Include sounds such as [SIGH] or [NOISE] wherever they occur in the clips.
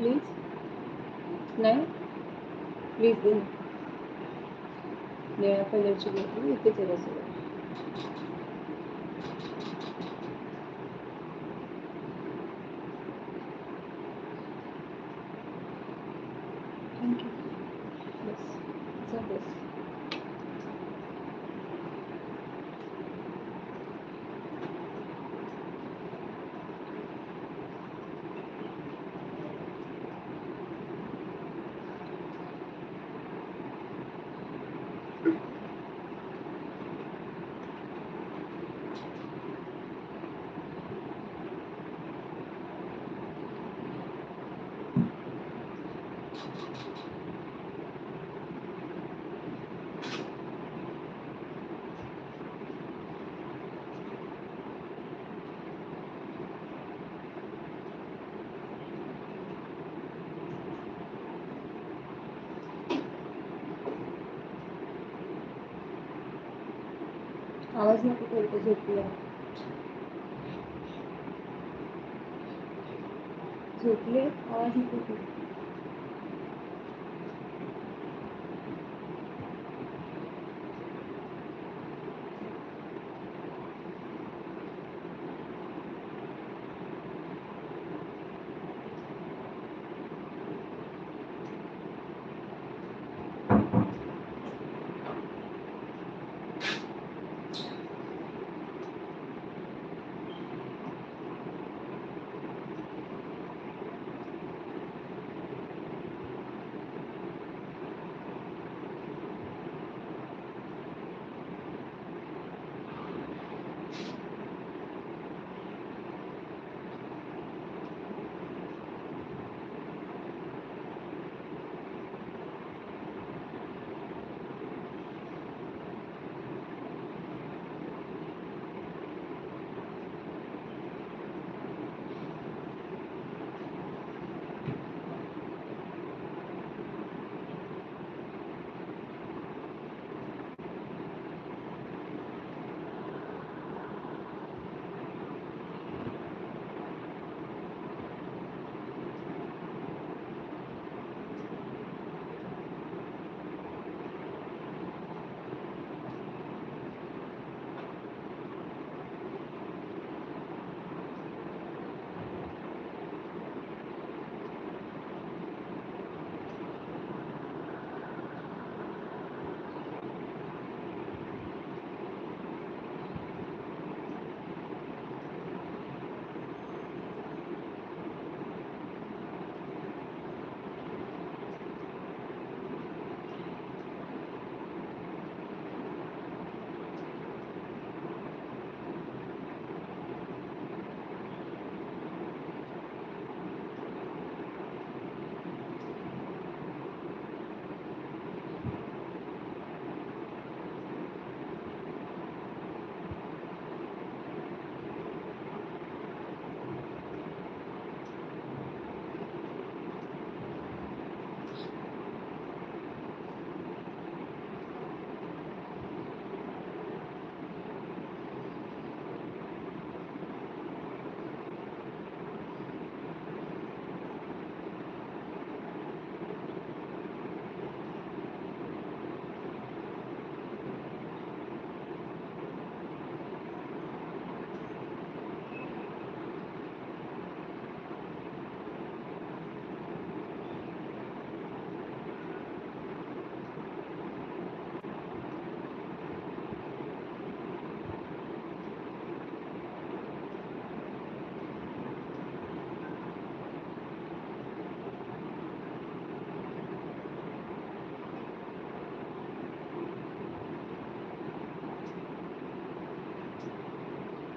Please नाही please निळ्या कलरची घेतली इथेच आहे सगळं थँक्यू बस जा बस आवाज नको करतो ते झोपले? आवाज नको करतो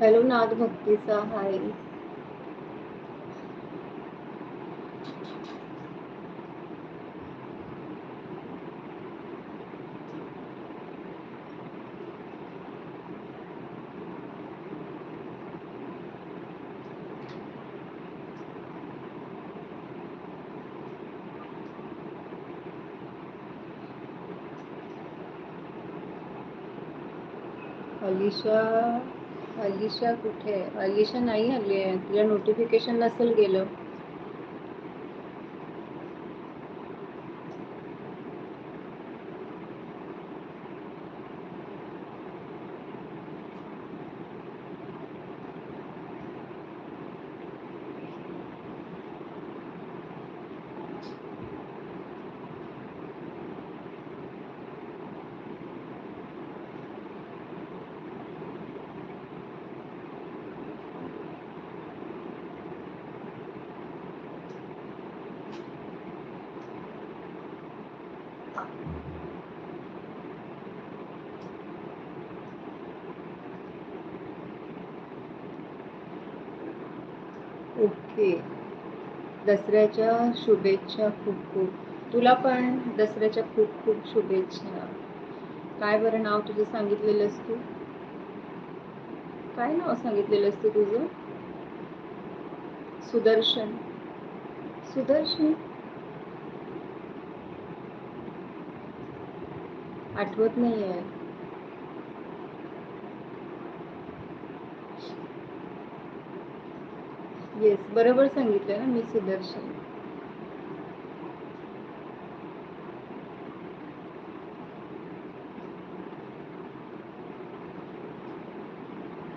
हॅलो नाद भक्तीचा हाय अलिशा अलिशा कुठे? आहे अलिशा नाही आली आहे तुला नोटिफिकेशन नसेल गेलं. ओके दसऱ्याच्या शुभेच्छा खूप खूप. तुला पण दसऱ्याच्या खूप खूप शुभेच्छा. काय बरं नाव तुझं सांगितलेलंस तू? काय नाव सांगितलेलंस तू तुझं? सुदर्शन. सुदर्शन? आठवत नाही आहे येस बरोबर सांगितलं ना मी सुदर्शन.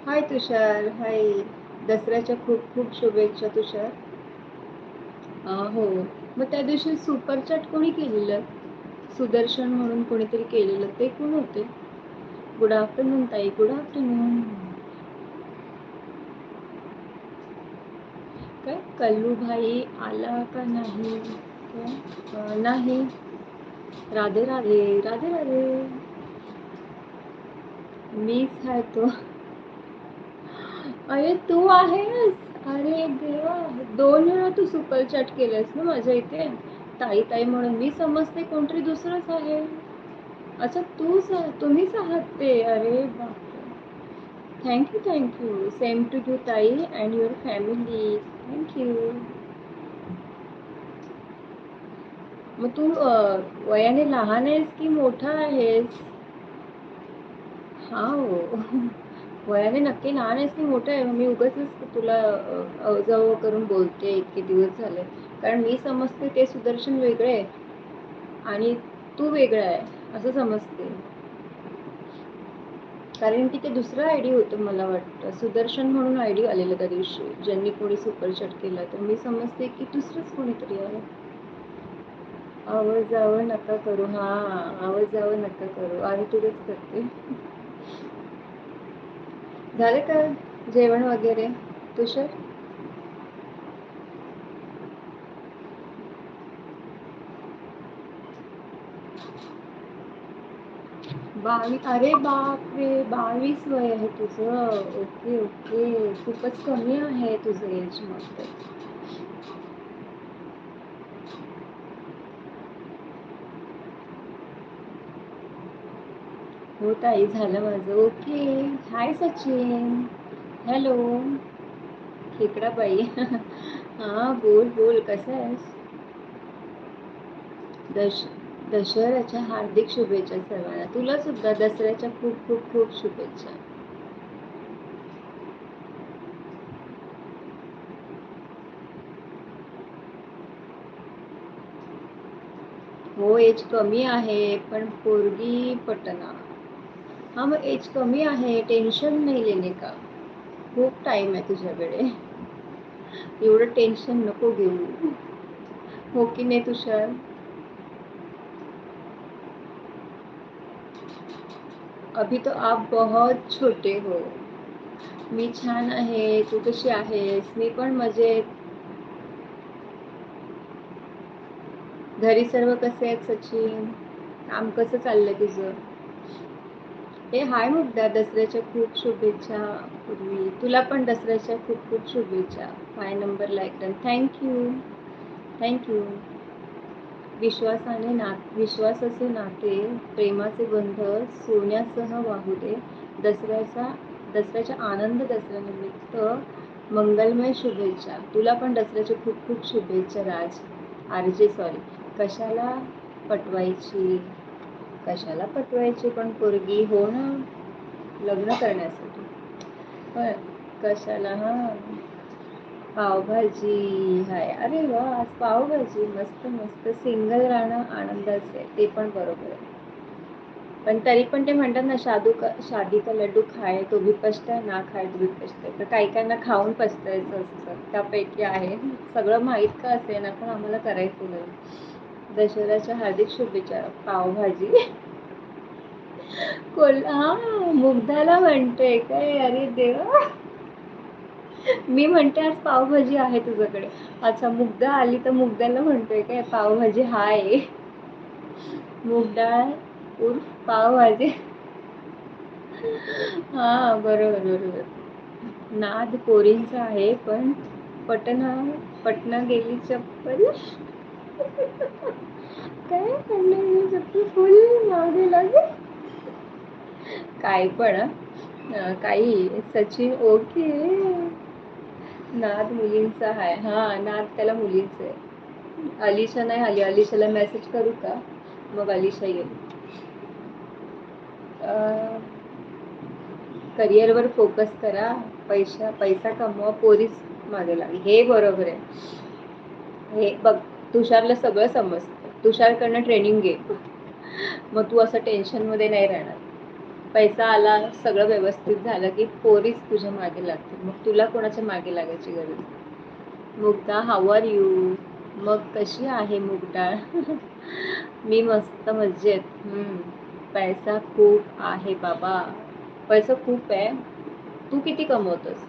हाय तुषार. हाय दसऱ्याच्या खूप खूप शुभेच्छा तुषार. हो. मग त्या दिवशी सुपर चॅट कोणी केलेलं? सुदर्शन म्हणून कोणीतरी केलेलं ते कोण होते? गुड आफ्टरनून ताई. गुड आफ्टरनून कल्लूभाई आला का नाही? हो, नाही. राधे राधे राधे राधे. मीच आहे तो. अरे तू आहेस? अरे देवा दोन वेळा तू सुपर चॅट केलंस ना माझ्या इथे. ताई ताई म्हणून मी समजते कोणतरी दुसरंच आहे. अच्छा तूच तुम्हीच आहात ते. अरे बाप thank you thank you same to you ताई and your family thank you मग तू वयाने लहान आहेस की मोठा आहेस? हा हो. वयाने नक्की लहान आहेस की मोठं आहे? मी उगाच तुला अवजाव करून बोलते इतके दिवस झाले. कारण मी समजते ते सुदर्शन वेगळे आणि तू वेगळा आहे असं समजते. कारण की ते दुसरं आयडी होतं मला वाटतं. सुदर्शन म्हणून आयडी आलेलं त्या दिवशी ज्यांनी कोणी सुपरचॅट केला. तर मी समजते की दुसरंच कोणीतरी आहे. आवाज जावं नका करू. हा आवाज जावं नका करू. आणि तुझंच करते. झालं का? जेवण वगैरे? तुषार? बावीस अरे बाप रे बावीस वय आहे तुझं. Okay okay. खूपच कमी आहे तुझं एज मग हो ताई झालं माझं. ओके. हाय सचिन. हॅलो खेकडा बाई. [LAUGHS] हां बोल बोल. कसं आहेस? दर्शन दशहऱ्याच्या हार्दिक शुभेच्छा सर्वांना. तुला सुद्धा दसऱ्याच्या खूप खूप खूप शुभेच्छा. हो एज कमी आहे पण पोरगी पटना. हा मग एज कमी आहे टेन्शन नाही लेणे का? खूप टाइम आहे तुझ्याकडे. एवढं टेन्शन नको घेऊ. हो की नाही तुषार? अभी तो आप बहुत छोटे हो। मी छान आहे तू कशी आहेस? मी पण मजेत. घरी सर्व कसे आहेत सचिन? काम कसं चाललंय तुझं? हे हाय मुद्दा दसऱ्याच्या खूप शुभेच्छा पूर्वी. तुला पण दसऱ्याच्या खूप खूप शुभेच्छा. Five number like thank you thank you विश्वासाने ना विश्वासाचे नाते प्रेमाचे बंध सोन्यासह वाहू दे. दसऱ्याचा दसऱ्याच्या आनंद दसऱ्यानिमित्त मंगलमय शुभेच्छा. तुला पण दसऱ्याच्या खूप खूप शुभेच्छा राज. आर जे सॉरी कशाला पटवायची? कशाला पटवायची पण पोरगी? हो ना. लग्न करण्यासाठी. पण कशाला हा? पावभाजी हाय. अरे वा आज पावभाजी मस्त मस्त. सिंगल राहणं आनंदाचं आहे. ते पण बरोबर आहे. पण तरी पण ते म्हणतात ना शादू का शादी का लड्डू खाय तो भी पचता ना खाय तो भी तर काही काहींना खाऊन पचतायचं असतं. त्यापैकी आहे. सगळं माहीत का असे ना पण आम्हाला करायचं नाही. दशहऱ्याच्या हार्दिक शुभेच्छा. पावभाजी. कोल हा मुग्धाला म्हणते काय अरे देवा? मी म्हणते आज पावभाजी आहे तुझ्याकडे. अच्छा मुग्धा आली तर मुग्धाला म्हणतोय काय? पावभाजी हाय. मूग डाळ उर्फ पावभाजी. हा बरोबर बरोबर. नाद कोरींचा आहे पण पटना पटना गेली चप्पल काय पटना चप्पल फुल मागे लागे काय पण काही सचिन ओके. नाद मुलींचा आहे हा नाद त्याला मुलींचा आहे. अलिशा नाही आली. अलिशाला मेसेज करू का? मग अलिशा येईल. करिअरवर फोकस करा. पैसा पैसा कमवा. पोरीच मागे लागली हे बरोबर आहे. हे बघ तुषारला सगळं समजतं. तुषारकडनं ट्रेनिंग घे. मग तू असं टेन्शनमध्ये नाही राहणार. पैसा आला सगळं व्यवस्थित झालं की पोरीच तुझ्या मागे लागतील. मग तुला कोणाच्या मागे लागायची गरज? मुग्धा हाऊ आर यू मग कशी आहे मुगडाळ [LAUGHS] मी मस्त मजेत. पैसा खूप आहे बाबा. पैसा खूप आहे. तू किती कमवतोस?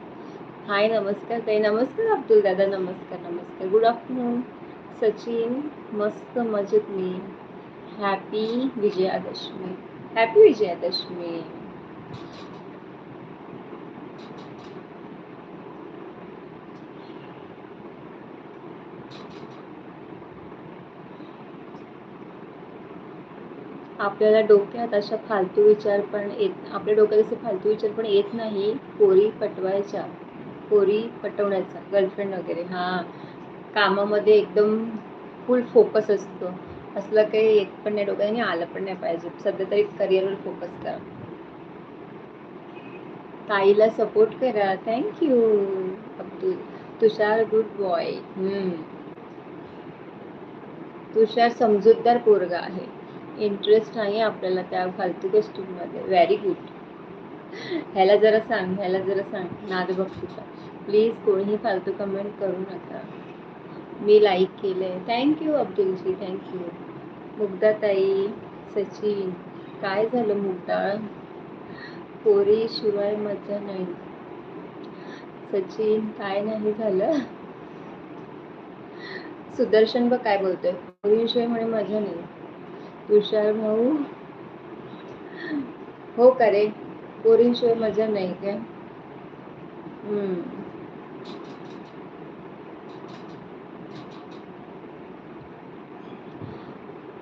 हाय नमस्कार ताई. नमस्कार अब्दुल दादा. नमस्कार नमस्कार. गुड आफ्टरनून सचिन मस्त मजेत मी. हॅपी विजयादशमी. हॅपी विजयादशमी आपल्याला डोक्यात अशा फालतू विचार पण येत आपल्या डोक्यात असे फालतू विचार पण येत नाही पोरी पटवायच्या पोरी पटवण्याचा गर्लफ्रेंड वगैरे. हां कामामध्ये एकदम फुल फोकस असतो. असलं काही येत पण नाही डोक्याने आलं पण नाही पाहिजे. सध्या तरी करिअरवर फोकस करा. ताईला सपोर्ट करा. Thank you Abdul. Tushar good boy Tushar समजूतदार पोरगा आहे. इंटरेस्ट नाही आपल्याला त्या फालतू गोष्टींमध्ये. व्हेरी गुड ह्याला जरा सांग ह्याला जरा सांग. नाद बघतुचा प्लीज कोणीही फालतू कमेंट करू नका. मी लाईक केलंय. Thank you Abdulji. Thank you मुग्धाताई Sachin काय झालं मुग्धा पोरी शिवाय मजा नाही. सचिन काय नाही झालं? सुदर्शन बघ काय बोलतोय. पोरीशिवाय म्हणे मजा नाही. तुषार भाऊ? हो का रे? पोरींशिवाय मजा नाही काय?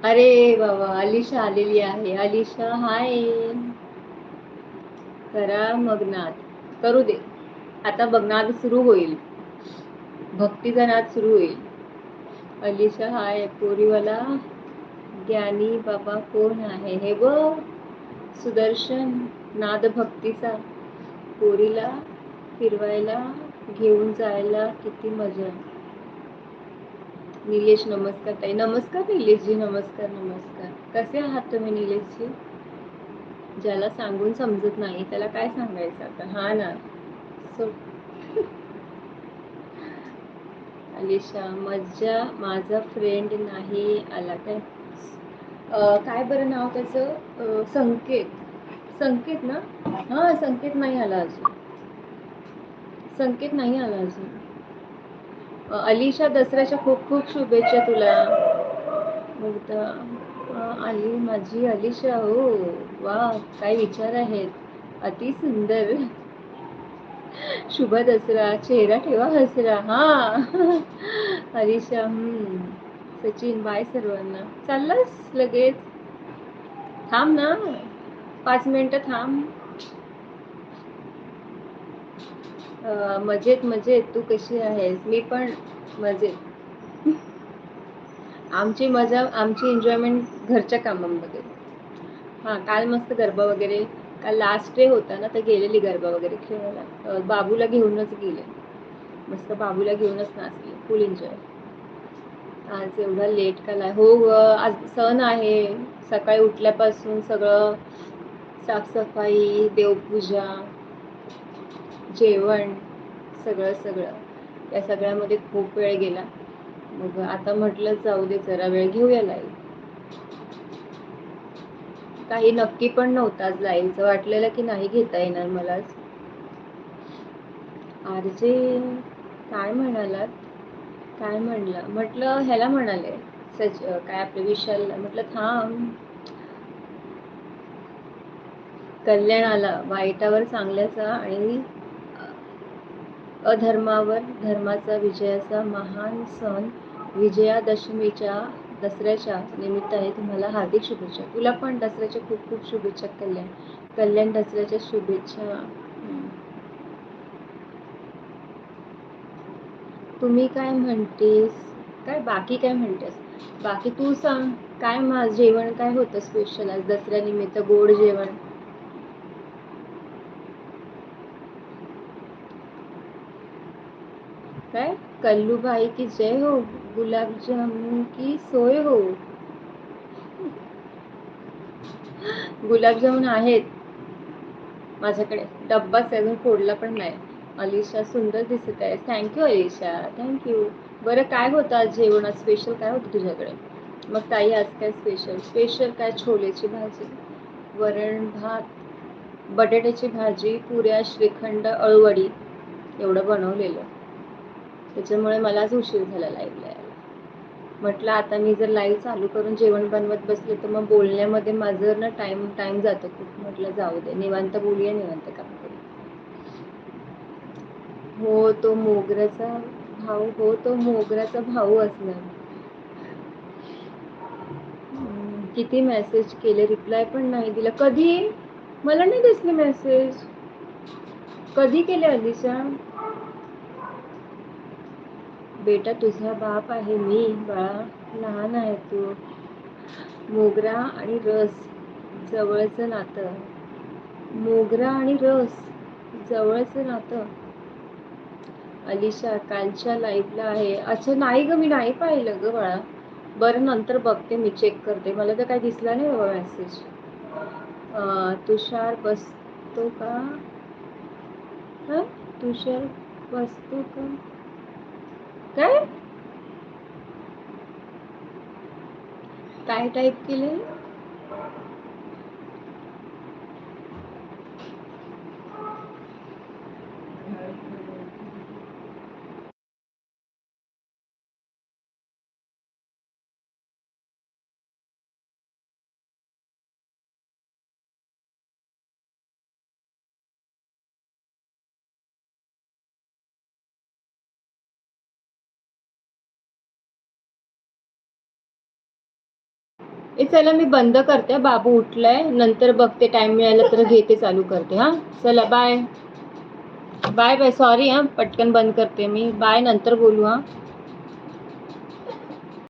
अरे बाबा अलिशा आलेली आहे. अलिशा हाय. करा मगनाथ करू दे. आता बघणार सुरू होईल. भक्तीचा नाद सुरू होईल. अलिशा हाय. पोरीवाला ज्ञानी बाबा कोण आहे? हे व सुदर्शन नाद भक्तीचा. पोरीला फिरवायला घेऊन जायला किती मजा. निलेश नमस्कार ताई. नमस्कार निलेशजी नमस्कार नमस्कार. कसे आहात तुम्ही निलेशजी? ज्याला सांगून समजत नाही त्याला काय सांगायचं आता? हा ना. सो अलिशा मज्जा माझा फ्रेंड नाही आला काय? काय बरं नाव त्याचं? संकेत. संकेत ना? हां संकेत नाही आला अजून. संकेत नाही आला अजून. अलिशा दसऱ्याच्या खूप खूप शुभेच्छा तुला. मुग्धा आली माझी अलिशा हो वा काय विचार आहेत. अति सुंदर. शुभ दसरा चेहरा ठेवा हसरा हा. अलिशा हम्म सचिन बाय सर्वांना. चाललास लगेच? थांब ना. पाच मिनिटं थांब. मजेत मजेत तू कशी आहेस? मी पण मजेत. आमची मजा आमची एन्जॉयमेंट घरच्या कामांमध्ये हां काल मस्त गरबा वगैरे. काल लास्ट डे होता ना तर गेलेली गरबा वगैरे खेळायला. बाबूला घेऊनच गेले. मस्त बाबूला घेऊनच नाचले. फुल एन्जॉय आज एवढा लेट काल आहे. हो आज सण आहे. सकाळी उठल्यापासून सगळं साफसफाई देवपूजा जेवण सगळं सगळं. या सगळ्यामध्ये खूप वेळ गेला. मग आता म्हटलं जाऊ दे जरा वेळ घेऊया लाईव्ह काही नक्की पण नव्हतं आज लाईव्हचं वाटलेलं की नाही घेता येणार मला आरजे काय म्हणालात? काय म्हणलं? म्हटलं ह्याला म्हणाले. सच काय आपलं विशाल म्हटलं थांब. कल्याणाला वाईटावर चांगल्याचा आणि अधर्मावर धर्माचा विजयाचा महान सण विजयादशमीच्या दसऱ्याच्या निमित्ताने तुम्हाला हार्दिक शुभेच्छा. तुला पण दसऱ्याच्या खूप खूप शुभेच्छा कल्याण. कल्याण दसऱ्याच्या शुभेच्छा. तुम्ही काय म्हणतेस? काय बाकी काय म्हणतेस? बाकी तू सांग काय मा जेवण काय होतं स्पेशल आज? दसऱ्यानिमित्त गोड जेवण? काय कल्लूबाई की जय हो गुलाबजामुन की सोय हो। गुलाबजामुन आहेत। माझ्याकडे डब्बाच अजून फोडला पण नाही. अलिशा सुंदर दिसत आहे. थँक्यू अलिशा. थँक्यू बरं काय होतं आज जेवणात? स्पेशल काय होतं तुझ्याकडे? मग ताई आज काय स्पेशल स्पेशल काय छोलेची भाजी? वरण भात? बटाट्याची भाजी? पुऱ्या श्रीखंड अळवडी? एवढं बनवलेलं. त्याच्यामुळे मलाच उशीर झाला लाईव्हला यायला. म्हटलं आता मी जर लाईव्ह चालू करून जेवण बनवत बसले तर मग बोलण्यामध्ये माझं ना टाइम टाइम जातो खूप. म्हटलं जाऊ दे. निवांत बोलूया निवांत काम करू. हो तो मोगऱ्याचा भाऊ हो तो मोगऱ्याचा भाऊ असणार. किती मेसेज केले? रिप्लाय पण नाही दिला. कधी? मला नाही दिसले मेसेज कधी केले अलिशा? बेटा तुझा बाप आहे मी. बाळा लहान आहे तू. मोगरा आणि रस जवळचं नातं. मोगरा आणि रस जवळचं नातं. अलिशा कालच्या लाईव्हला आहे. अच्छा नाही ग मी नाही पाहिलं ग बाळा. बरं नंतर बघते मी चेक करते. मला तर काय दिसला नाही बाबा मेसेज तुषार बसतो का? तुषार बसतो का? काय? काय टाईप केले ए चला मी बंद करते बाबू उठलाय नंतर बघते टाइम मिळाला तर घेते चालू करते हा. चला बाय बाय बाय सॉरी हा पटकन बंद करते मी. बाय नंतर बोलू हा.